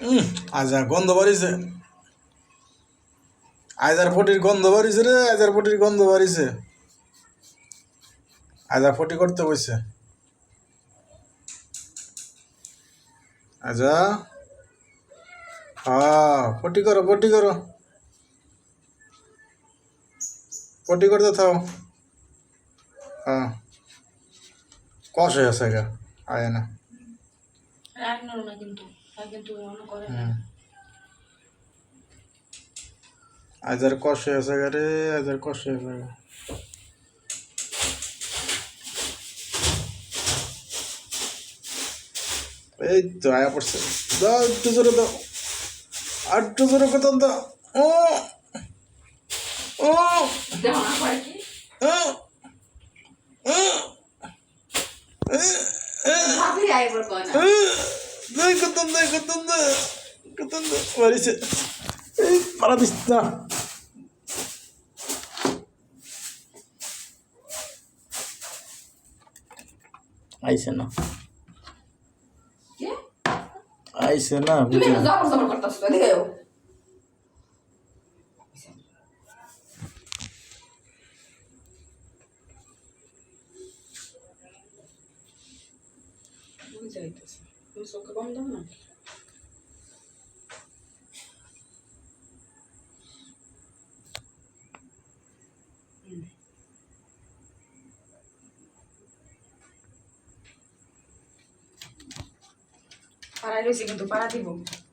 উম, আজা গন্ধ বাড়িছে। আজার ফটির গন্ধ বাড়িছে রে আজার ফটির গন্ধ বাড়িছে। আজা ফটি করতে বসছে আজা হ্যাঁ ফটি করো ফটি করো। ফটি করতে থাও। হ্যাঁ কষ হয়ে গা আয় না। না কিন্তু। আজার কষ হয়ে আছে রে আজার কষ হয়ে আছে এই তো আয়া পড়ছে। দাও একটু জোরে দাও। আর একটু জোরে কোথাও দাও। ও ও। কি? ও ও। কতন দে কতন দে মারিছে এই মারা দিস না আইছে না না জবর জবর করতেছো দেখো বুঝাইতেছে Não sou que vamos dar não. Para el tu para ti, vos.